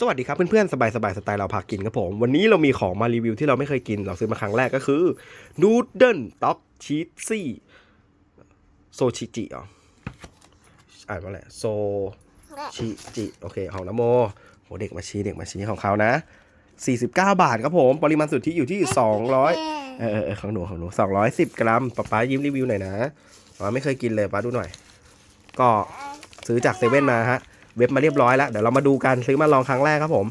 สวัสดีครับเพื่อนๆ สบายๆสไตล์เราพากินครับผม วันนี้เรามีของมารีวิวที่เราไม่เคยกิน เราซื้อมาครั้งแรกก็คือนูเดิลต็อกชีสซี่โซชิจิอ๋ออ่านว่าอะไรโซชิจิโอเคของนโมโหเด็กมาชี้เด็กมาชี้ของเขานะ 49 บาทครับผม ปริมาณสุทธิอยู่ที่ 200เออเออเออของหนูของหนู 210 กรัมป๊าป๊ายิ้มรีวิวหน่อยนะป๊าไม่เคยกินเลยป๊าดูหน่อย ก็ซื้อจากเซเว่นมาฮะ เว็บมาเรียบร้อยแล้ว เดี๋ยวเรามาดูกันซื้อมาลองครั้งแรกครับผม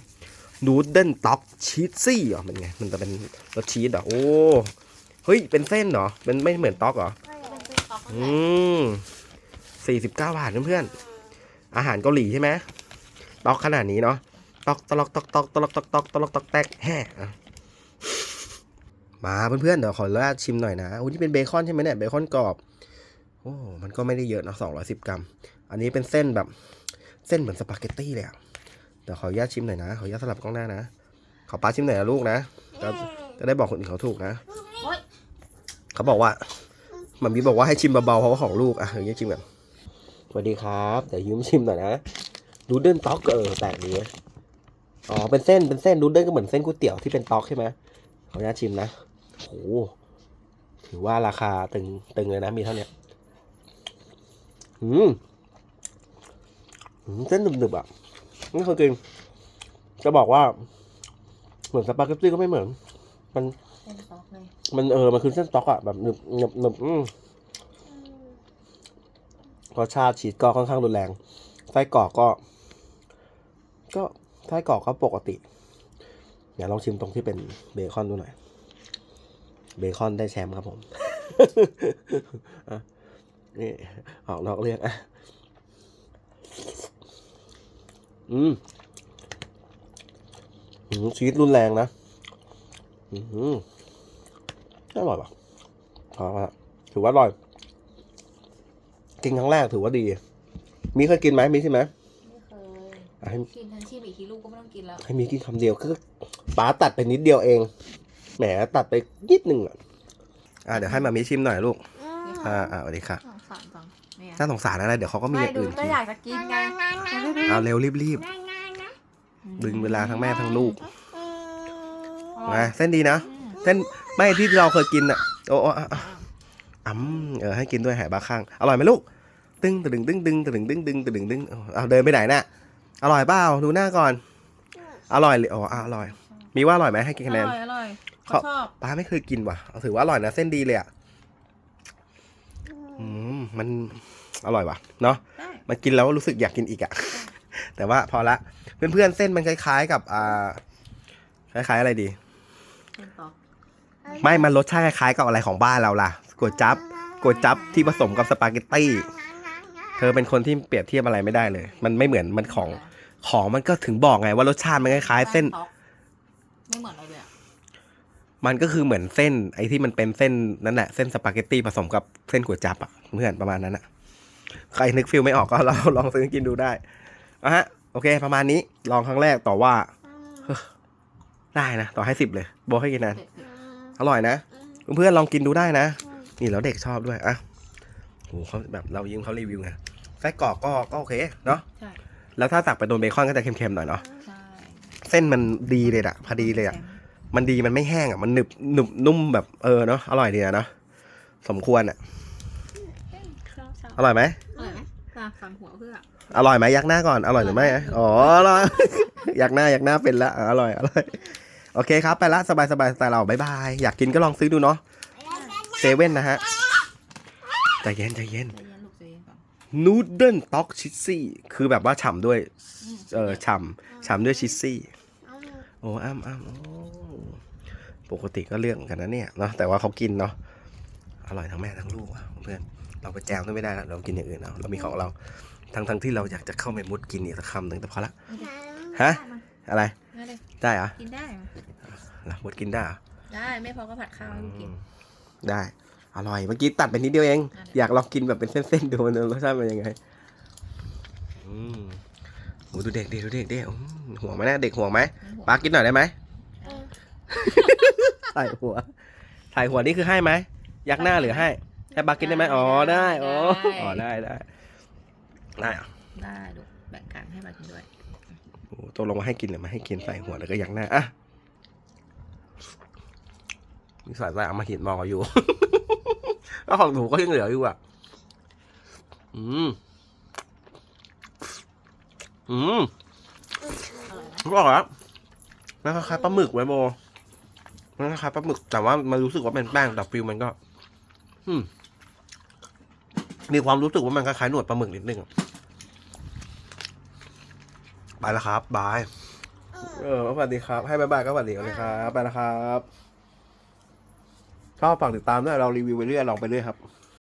นูเดิลต็อกชีสซี่เหรอมันไง มันจะเป็นรสชีสเหรอโอ้เฮ้ย เป็นเส้นเหรอเป็นไม่เหมือนต็อกเหรออืมสี่สิบเก้าบาทเพื่อนๆอาหารเกาหลีใช่ไหมต็อกขนาดนี้เนาะต็อกตลอกตอกตอกตลอกตอกตอกตลอกตอกแตกแห่อะมาเพื่อนๆเดี๋ยวขออนุญาตชิมหน่อยนะอุ้ยนี่เป็นเบคอนใช่ไหมเนี่ยเบคอนกรอบโอ้มันก็ไม่ได้เยอะนะสองร้อยสิบกรัม อันนี้เป็นเส้นแบบ เส้นเหมือนสปาเกตตี้เลยอะเดี๋ยวขออนุญาตชิมหน่อยนะ ขออนุญาตสลับกล้องหน้านะ ขอป้าชิมหน่อยนะลูกนะจะจะได้บอกคนอื่นเขาถูกนะ เขาบอกว่ามันมีบอกว่าให้ชิมเบาๆเพราะว่าของลูกอะอย่างนี้ชิมกันสวัสดีครับเดี๋ยวยืมชิมหน่อยนะดูเดิลต็อกเออแปลกดีนะอ๋อเป็นเส้นเป็นเส้นดูเดิลก็เหมือนเส้นก๋วยเตี๋ยวที่เป็นต็อกใช่ไหมขออนุญาตชิมนะโหถือว่าราคาตึงตึงเลยนะมีเท่านี้อืม เส้นหนึบๆอะนี่คือจริงจะบอกว่า เหมือนสปาเกตตี้ก็ไม่เหมือน มันเป็นซอกเลยมันเออมันคือเส้นสต๊อกอะแบบหนึบหนึบหนึบอืมรสชาติชีสก็ค่อนข้างรุนแรงไส้กรอกก็ ก็ไส้กรอกก็ปกติเดี๋ยวลองชิมตรงที่เป็นเบคอนดูหน่อย เบคอนได้แชมป์ครับผมอะนี่ออกนอกเรื่องอะ อืมอืมชีสรุนแรงนะ อืมอร่อยปะพอละถือว่าอร่อย กินครั้งแรกถือว่าดี มีเคยกินไหมมีใช่ไหมไม่เคยอะให้ชิมทันชีพอีกทีลูกก็ไม่ต้องกินแล้ว ให้มีกินคำเดียวคือป๋าตัดไปนิดเดียวเอง แหมตัดไปนิดนึงอะ อ่าเดี๋ยวให้มามีชิมหน่อยลูก อ่าอ่าสวัสดีค่ะสงสารจัง เนี่ยน่าสงสารอะไรเดี๋ยวเขาก็มีไม่อย่างดูอื่นก็กินอยากจะกินไงเอาเร็วรีบรีบดึงเวลาทั้งแม่ทั้งลูกมาเส้นดีนะเส้นไม่ที่เราเคยกินอะโอ้โอ้อะอะอ่ำเออให้กินด้วยแหบาข้างอร่อยไหมลูกตึ้งตึงตึ้งตึงตึงตึงตึงตึงตึงตึงเอาเดินไปไหนน่ะอร่อยเปล่าดูหน้าก่อน อร่อยเลยอ๋ออะอร่อย มีว่าอร่อยไหมให้กี่อคะแนน ร่อยอร่อยเขาเขาชอบ ป้าไม่เคยกินว่ะถือว่าอร่อยนะเส้นดีเลยอะ อืมมันอร่อยว่ะเนาะได้มันกินแล้วรู้สึกอยากกินอีกอะแต่ว่าพอละเพื่อนๆเส้นมันคล้ายๆกับอ่าคล้ายๆอะไรดีเป็นต่อไม่มันรสชาติคล้ายๆกับอะไรของบ้านเราล่ะก๋วยจั๊บก๋วยจั๊บที่ผสมกับสปาเกตตี้เธอเป็นคนที่เปรียบเทียบอะไรไม่ได้เลย มันไม่เหมือนมันของของมันก็ถึงบอกไงว่ารสชาติมันคล้ายๆเส้นต๊อกไม่เหมือนเราเลยอะ มันก็คือเหมือนเส้น ไอ้ที่มันเป็นเส้นนั่นแหละ เส้นสปาเกตตี้ผสมกับเส้นก๋วยจั๊บอะเพื่อนประมาณนั้นอะใครนึกฟิลไม่ออกก็เราลองซื้อกินดูได้อะฮะ โอเค ประมาณนี้ ลองครั้งแรกต่อว่า ได้นะ ต่อให้สิบเลยโบให้กินนานเด็ดอร่อยนะ เพื่อนๆลองกินดูได้นะ นี่แล้วเด็กชอบด้วยอะโหเขาแบบเรายิ้มเขารีวิวไง ไส้กรอกก็ก็โอเค เนาะใช่แล้วถ้าตักไปโดนเบคอนก็จะเค็มๆหน่อยเนาะใช่เส้นมันดีเลยอะพอดีเลยอะ มันดีมันไม่แห้งอะมันหนึบหนึบนุ่มแบบเออเนาะอร่อยดีอะเนาะสมควรอะชอบชอบอร่อยไหมอร่อยไหมฝากฟังหัวเพื่ออร่อยไหมยักหน้าก่อนอร่อยหรือไม่อะอ๋ออร่อยยักหน้ายักหน้าเป็นละอะอร่อยอร่อยโอเคครับ ไปละสบายสบายสไตล์เราบายบายอยากกินก็ลองซื้อดูเนาะเซเว่นนะฮะใจเย็นใจเย็นใจเย็นลูกใจเย็นก่อนนูเดิลต็อกชิซซี่คือแบบว่าฉ่ำด้วยอืมเออฉ่ำฉ่ำด้วยชิซซี่ โอ้อ้ำอ้ำโอ้ปกติก็เรื่องกันนะเนี่ยเนาะแต่ว่าเขากินเนาะอร่อยทั้งแม่ทั้งลูกอะเพื่อนเราไปแจมด้วยไม่ได้แล้วเรากินอย่างอื่นเอาเรามีของเราทั้งทั้งที่เราอยากจะเข้าไปมุดกินอีกสักคำหนึ่งแต่พอละฮะอะไรได้เลยได้เหรอกินได้ไหมเหรอมุดกินได้เหรอได้ไม่พอก็ผัดข้าวให้ลูกกินได้อร่อยเมื่อกี้ตัดไปนิดเดียวเองอะอยากลองกินแบบเป็นเส้นๆดูมันรสชาติเป็นยังไงอืมโหดูเด็กดิดูเด็กดิอืมห่วงไหมเนี่ยเด็กห่วงไหม ปากินหน่อยได้ไหมถ่ายหัวถ่ายหัวนี่คือให้ไหม ยักหน้าหรือให้ให้ปากินได้ไหมอ๋อได้อ๋ออ๋อได้ได้ได้เหรอได้ลูกแบ่งกันให้มากินด้วยอ้ตกลงมาให้กินหรือไม่ให้กินใส่หัวแล้วก็ยักหน้าอะมีสายใส่เอามาหินมองอยู่แล้วของหนูก็ยังเหลืออยู่อะ อืม อืมอร่อยไหมก็อร่อยแล้ว มันคล้ายๆปลาหมึกไว้โบมันคล้ายๆปลาหมึก แต่ว่ามันรู้สึกว่าเป็นแป้งแต่ฟิลมันก็ อืมมีความรู้สึกว่ามันคล้ายๆหนวดปลาหมึกนิดนึงไปแล้วครับบายเออสวัสดีครับ ให้บายบายก็สวัสดีเลยครับ ไปแล้วครับก็ฝากติดตามด้วยเรารีวิวไปเรื่อยลองไปเรื่อยครับ